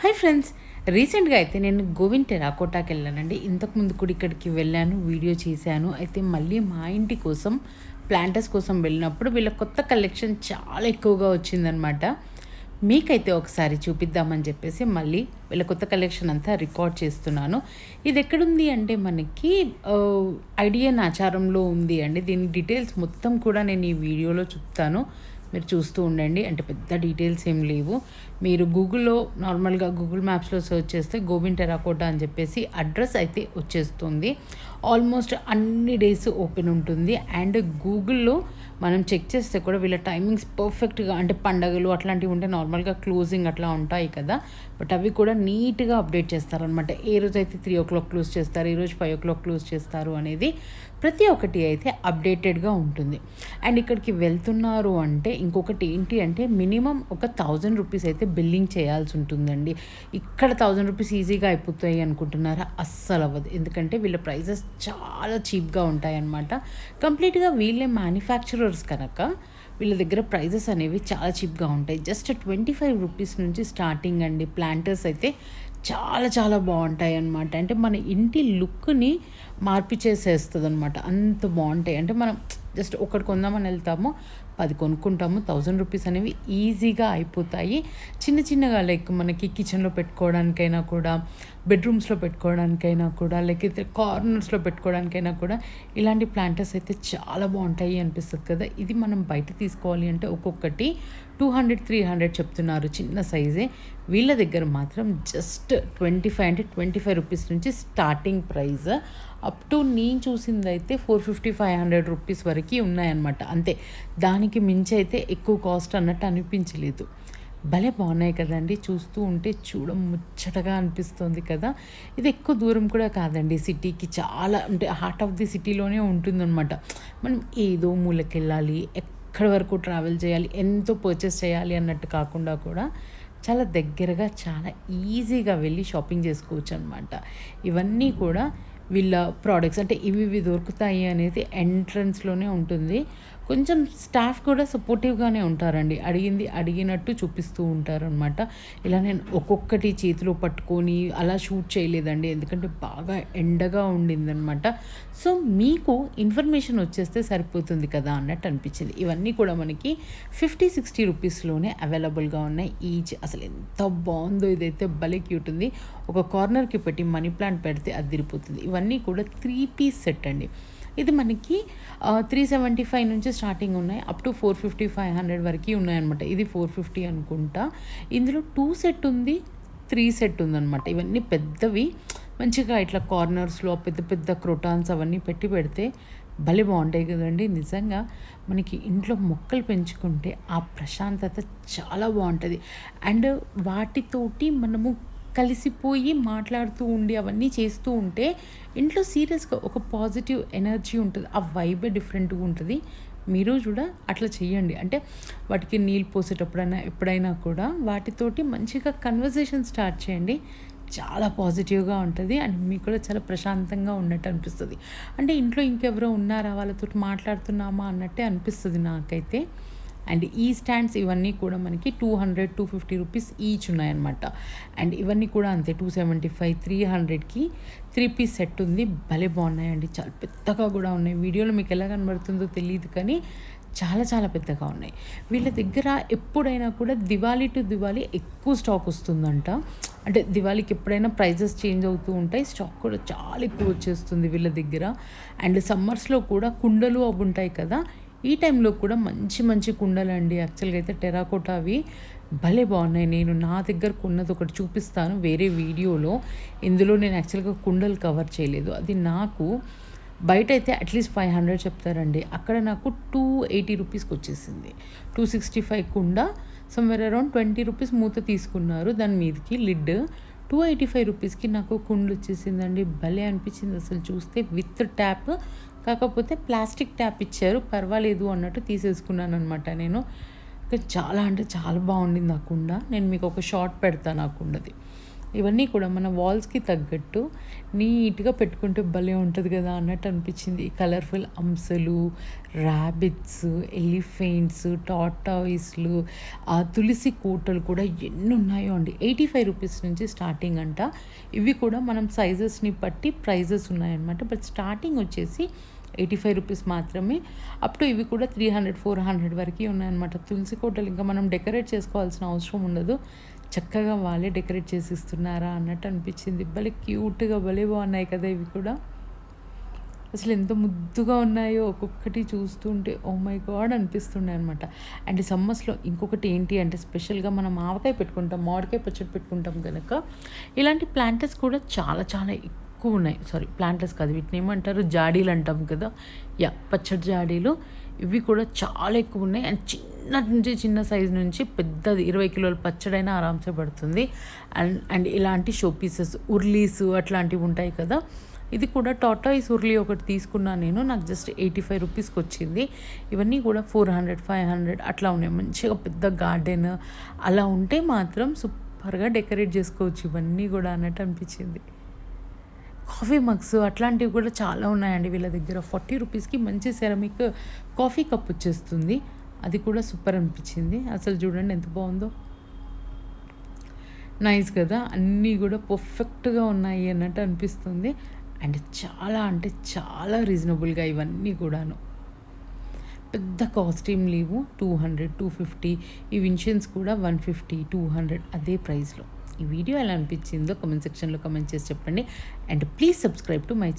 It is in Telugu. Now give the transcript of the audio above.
Hi friends. రీసెంట్గా అయితే నేను గోవింద్ టెరాకోటాకి వెళ్ళానండి. ఇంతకుముందు కూడా ఇక్కడికి వెళ్ళాను వీడియో చేశాను. అయితే మళ్ళీ మా ఇంటి కోసం ప్లాంటర్స్ కోసం వెళ్ళినప్పుడు వీళ్ళ కొత్త కలెక్షన్ చాలా ఎక్కువగా వచ్చిందనమాట మీకైతే ఒకసారి చూపిద్దామని చెప్పేసి మళ్ళీ వీళ్ళ కొత్త కలెక్షన్ అంతా రికార్డ్ చేస్తున్నాను. ఇది ఎక్కడుంది అంటే మనకి ఐడియన్ ఆచారంలో ఉంది అండి. దీని డీటెయిల్స్ మొత్తం కూడా నేను ఈ వీడియోలో చెప్తాను. మీరు చూస్తూ ఉండండి. అంటే పెద్ద డీటెయిల్స్ ఏం లేవు. మీరు గూగుల్లో నార్మల్గా గూగుల్ మ్యాప్స్లో సెర్చ్ చేస్తే గోవింద్ టెరాకోటా అని చెప్పేసి అడ్రస్ అయితే వచ్చేస్తుంది. ఆల్మోస్ట్ అన్ని డేస్ ఓపెన్ ఉంటుంది. అండ్ గూగుల్లో మనం చెక్ చేస్తే కూడా వీళ్ళ టైమింగ్స్ పర్ఫెక్ట్గా అంటే పండగలు అట్లాంటివి ఉంటే నార్మల్గా క్లోజింగ్ అట్లా ఉంటాయి కదా. బట్ అవి కూడా నీట్గా అప్డేట్ చేస్తారనమాట ఏ రోజు అయితే త్రీ ఓ క్లాక్ క్లోజ్ చేస్తారు ఈ రోజు ఫైవ్ ఓ క్లాక్ క్లోజ్ చేస్తారు అనేది ప్రతి ఒక్కటి అయితే అప్డేటెడ్గా ఉంటుంది. అండ్ ఇక్కడికి వెళ్తున్నారు అంటే ఇంకొకటి ఏంటి అంటే మినిమం ఒక థౌజండ్ రూపీస్ అయితే బిల్లింగ్ చేయాల్సి ఉంటుందండి. ఇక్కడ థౌజండ్ రూపీస్ ఈజీగా అయిపోతాయి అనుకుంటున్నారా? అస్సలు అవ్వదు. ఎందుకంటే వీళ్ళ ప్రైజెస్ చాలా చీప్గా ఉంటాయన్నమాట. కంప్లీట్గా వీళ్ళే మ్యానుఫ్యాక్చరర్ మ్యానుఫ్యాక్చరర్స్ కనుక వీళ్ళ దగ్గర ప్రైజెస్ అనేవి చాలా చీప్గా ఉంటాయి. జస్ట్ ట్వంటీ ఫైవ్ రూపీస్ నుంచి స్టార్టింగ్ అండి. ప్లాంటర్స్ అయితే చాలా చాలా బాగుంటాయి అన్నమాట. అంటే మన ఇంటి లుక్ని మార్పిచేసేస్తుంది అనమాట అంత బాగుంటాయి. అంటే మనం జస్ట్ ఒకటి కొందామని వెళ్తాము. పది కొనుక్కుంటాము. థౌజండ్ రూపీస్ అనేవి ఈజీగా అయిపోతాయి. చిన్న చిన్నగా లైక్ మనకి కిచెన్లో పెట్టుకోవడానికైనా కూడా బెడ్రూమ్స్లో పెట్టుకోవడానికైనా కూడా లేకపోతే కార్నర్స్లో పెట్టుకోవడానికైనా కూడా ఇలాంటి ప్లాంటర్స్ అయితే చాలా బాగుంటాయి అనిపిస్తుంది కదా. ఇది మనం బయట తీసుకోవాలి అంటే ఒక్కొక్కటి టూ హండ్రెడ్ త్రీ హండ్రెడ్ చెప్తున్నారు చిన్న సైజే. వీళ్ళ దగ్గర మాత్రం జస్ట్ ట్వంటీ ఫైవ్ అంటే ట్వంటీ ఫైవ్ రూపీస్ నుంచి స్టార్టింగ్ ప్రైస్ అప్ టు నేను చూసింది అయితే four fifty five hundred rupees వరకు ఉన్నాయన్నమాట. అంతే. దానికి మించి అయితే ఎక్కువ కాస్ట్ అన్నట్టు అనిపించలేదు. భలే బాగున్నాయి కదండి. చూస్తూ ఉంటే చూడ ముచ్చటగా అనిపిస్తుంది కదా. ఇది ఎక్కువ దూరం కూడా కాదండి. సిటీకి చాలా అంటే హార్ట్ ఆఫ్ ది సిటీలోనే ఉంటుందన్నమాట. మనం ఏదో మూలకెళ్ళాలి ఎక్కడి వరకు ట్రావెల్ చేయాలి ఎంతో పర్చేస్ చేయాలి అన్నట్టు కాకుండా కూడా చాలా దగ్గరగా చాలా ఈజీగా వెళ్ళి షాపింగ్ చేసుకోవచ్చు అనమాట ఇవన్నీ కూడా వీళ్ళ ప్రోడక్ట్స్ అంటే ఇవి ఇవి దొరుకుతాయి అనేది ఎంట్రన్స్లోనే ఉంటుంది. కొంచెం స్టాఫ్ కూడా సపోర్టివ్గానే ఉంటారండి. అడిగింది అడిగినట్టు చూపిస్తూ ఉంటారనమాట ఇలా నేను ఒక్కొక్కటి చేతిలో పట్టుకొని అలా షూట్ చేయలేదండి. ఎందుకంటే బాగా ఎండగా ఉండిందనమాట సో మీకు ఇన్ఫర్మేషన్ వచ్చేస్తే సరిపోతుంది కదా అన్నట్టు అనిపించింది. ఇవన్నీ కూడా మనకి ఫిఫ్టీ సిక్స్టీ రూపీస్లోనే అవైలబుల్గా ఉన్నాయి. ఈచ్ అసలు ఎంత బాగుందో ఇదైతే భలే క్యూట్ ఉంది. ఒక కార్నర్కి పెట్టి మనీ ప్లాంట్ పెడితే అదిరిపోతుంది. ఇవన్నీ కూడా త్రీ పీస్ సెట్ అండి. ఇది మనకి త్రీ సెవెంటీ ఫైవ్ నుంచి స్టార్టింగ్ ఉన్నాయి. Up to four fifty five hundred వరకు ఉన్నాయన్నమాట. ఇది ఫోర్ ఫిఫ్టీ అనుకుంటా. ఇందులో టూ సెట్ ఉంది త్రీ సెట్ ఉందన్నమాట. ఇవన్నీ పెద్దవి. మంచిగా ఇట్లా కార్నర్స్లో పెద్ద పెద్ద క్రోటాన్స్ అవన్నీ పెట్టి పెడితే భలే బాగుంటాయి కదండి. నిజంగా మనకి ఇంట్లో మొక్కలు పెంచుకుంటే ఆ ప్రశాంతత చాలా బాగుంటుంది. అండ్ వాటితోటి మనము కలిసిపోయి మాట్లాడుతూ ఉండి అవన్నీ చేస్తూ ఉంటే ఇంట్లో సీరియస్గా ఒక పాజిటివ్ ఎనర్జీ ఉంటుంది ఆ వైబే డిఫరెంట్గా ఉంటుంది. మీరు కూడా అట్లా చేయండి అంటే వాటికి నీళ్ళు పోసేటప్పుడైనా ఎప్పుడైనా కూడా వాటితోటి మంచిగా కన్వర్జేషన్ స్టార్ట్ చేయండి. చాలా పాజిటివ్గా ఉంటుంది అండ్ మీకు కూడా చాలా ప్రశాంతంగా ఉన్నట్టు అనిపిస్తుంది. అంటే ఇంట్లో ఇంకెవరో ఉన్నారా? వాళ్ళతో మాట్లాడుతున్నామా? అన్నట్టే అనిపిస్తుంది నాకైతే. అండ్ ఈ స్టాండ్స్ ఇవన్నీ కూడా మనకి two hundred two fifty rupees each ఉన్నాయన్నమాట. అండ్ ఇవన్నీ కూడా అంతే టూ సెవెంటీ ఫైవ్ త్రీ హండ్రెడ్కి త్రీ పీస్ సెట్ ఉంది. భలే బాగున్నాయండి. చాలా పెద్దగా కూడా ఉన్నాయి. వీడియోలో మీకు ఎలా కనబడుతుందో తెలియదు కానీ చాలా చాలా పెద్దగా ఉన్నాయి. వీళ్ళ దగ్గర ఎప్పుడైనా కూడా దివాళీ టు దివాళీ ఎక్కువ స్టాక్ వస్తుందంట. అంటే దివాళీకి ఎప్పుడైనా ప్రైజెస్ చేంజ్ అవుతూ ఉంటాయి. స్టాక్ కూడా చాలా ఎక్కువ వచ్చేస్తుంది వీళ్ళ దగ్గర. అండ్ సమ్మర్స్లో కూడా కుండలు అవి ఉంటాయి కదా ఈ టైంలో కూడా మంచి మంచి కుండలు అండి యాక్చువల్గా అయితే టెరాకోటా అవి భలే బాగున్నాయి. నేను నా దగ్గర కొన్నది ఒకటి చూపిస్తాను వేరే వీడియోలో. ఇందులో నేను యాక్చువల్గా కుండలు కవర్ చేయలేదు. అది నాకు బయట అయితే అట్లీస్ట్ ఫైవ్ హండ్రెడ్ చెప్తారండి. అక్కడ నాకు టూ ఎయిటీ రూపీస్కి వచ్చేసింది. టూ సిక్స్టీ ఫైవ్ కుండ సమ్వేర్ అరౌండ్ ట్వంటీ రూపీస్ మూత తీసుకున్నారు. దాని మీదకి లిడ్. టూ ఎయిటీ ఫైవ్ రూపీస్కి నాకు కుండ వచ్చేసిందండి భలే అనిపించింది అసలు చూస్తే. విత్ ట్యాప్ కాకపోతే ప్లాస్టిక్ ట్యాప్ ఇచ్చారు పర్వాలేదు అన్నట్టు తీసేసుకున్నాను అనమాట నేను చాలా అంటే చాలా బాగుండింది ఆ కుండ. నేను మీకు ఒక షార్ట్ పెడతాను ఆ కుండది. ఇవన్నీ కూడా మన వాల్స్కి తగ్గట్టు నీట్గా పెట్టుకుంటే భలే ఉంటుంది కదా అన్నట్టు అనిపించింది. కలర్ఫుల్ అంశలు ర్యాబిట్స్ ఎలిఫెంట్స్ టాటాయిస్లు ఆ తులసి కోటలు కూడా ఎన్ని ఉన్నాయో అండి. ఎయిటీ ఫైవ్ రూపీస్ నుంచి స్టార్టింగ్ అంట. ఇవి కూడా మనం సైజెస్ని బట్టి ప్రైజెస్ ఉన్నాయన్నమాట. బట్ స్టార్టింగ్ వచ్చేసి ఎయిటీ ఫైవ్ రూపీస్ మాత్రమే. అప్ టు ఇవి కూడా త్రీ హండ్రెడ్ ఫోర్ హండ్రెడ్ వరకు ఉన్నాయన్నమాట. తులసి కోటలు ఇంకా మనం డెకరేట్ చేసుకోవాల్సిన అవసరం ఉండదు. చక్కగా వాళ్ళే డెకరేట్ చేసి ఇస్తున్నారా అన్నట్టు అనిపించింది. భలే క్యూట్గా భలే బాగున్నాయి కదా ఇవి కూడా. అసలు ఎంత ముద్దుగా ఉన్నాయో ఒక్కొక్కటి చూస్తుంటే ఓ మై గాడ్ అనిపిస్తుండే అనమాట అండ్ సమ్మర్స్లో ఇంకొకటి ఏంటి అంటే స్పెషల్గా మనం ఆవకాయ పెట్టుకుంటాం మామిడికాయ పచ్చడి పెట్టుకుంటాం కనుక ఇలాంటి ప్లాంటర్స్ కూడా చాలా చాలా ఎక్కువ ఉన్నాయి. సారీ ప్లాంటర్స్ కాదు వీటిని ఏమంటారు? జాడీలు అంటాం కదా. యా పచ్చడి జాడీలు. ఇవి కూడా చాలా ఎక్కువ ఉన్నాయి. అండ్ చిన్న నుంచి చిన్న సైజు నుంచి పెద్దది ఇరవై కిలోల పచ్చడైనా ఆరామ్సే పడుతుంది. అండ్ అండ్ ఇలాంటి షో పీసెస్ ఉర్లీస్ అట్లాంటివి ఉంటాయి కదా. ఇది కూడా టాటాయిస్ ఉర్లీ ఒకటి తీసుకున్నాను నేను. నాకు జస్ట్ ఎయిటీ ఫైవ్ రూపీస్కి వచ్చింది. ఇవన్నీ కూడా ఫోర్ హండ్రెడ్ ఫైవ్ హండ్రెడ్ అట్లా ఉన్నాయి. మంచిగా పెద్ద గార్డెన్ అలా ఉంటే మాత్రం సూపర్గా డెకరేట్ చేసుకోవచ్చు. ఇవన్నీ కూడా అన్నట్టు అనిపించింది. కాఫీ మగ్స్ అట్లాంటివి కూడా చాలా ఉన్నాయండి వీళ్ళ దగ్గర. ఫార్టీ రూపీస్కి మంచి సెరమిక్ కాఫీ కప్ వచ్చేస్తుంది. అది కూడా సూపర్ అనిపించింది. అసలు చూడండి ఎంత బాగుందో. నైస్ కదా? అన్నీ కూడా పర్ఫెక్ట్గా ఉన్నాయి అన్నట్టు అనిపిస్తుంది. అండ్ చాలా అంటే చాలా రీజనబుల్గా ఇవన్నీ కూడాను. పెద్ద కాస్ట్యూమ్ లేవు. Two hundred two fifty. ఈ విన్షన్స్ కూడా వన్ ఫిఫ్టీ టూ హండ్రెడ్ అదే ప్రైస్లో. ఈ వీడియో ఎలా అనిపించిందో కమెంట్ సెక్షన్లో కమెంట్ చేసి చెప్పండి. And please subscribe to my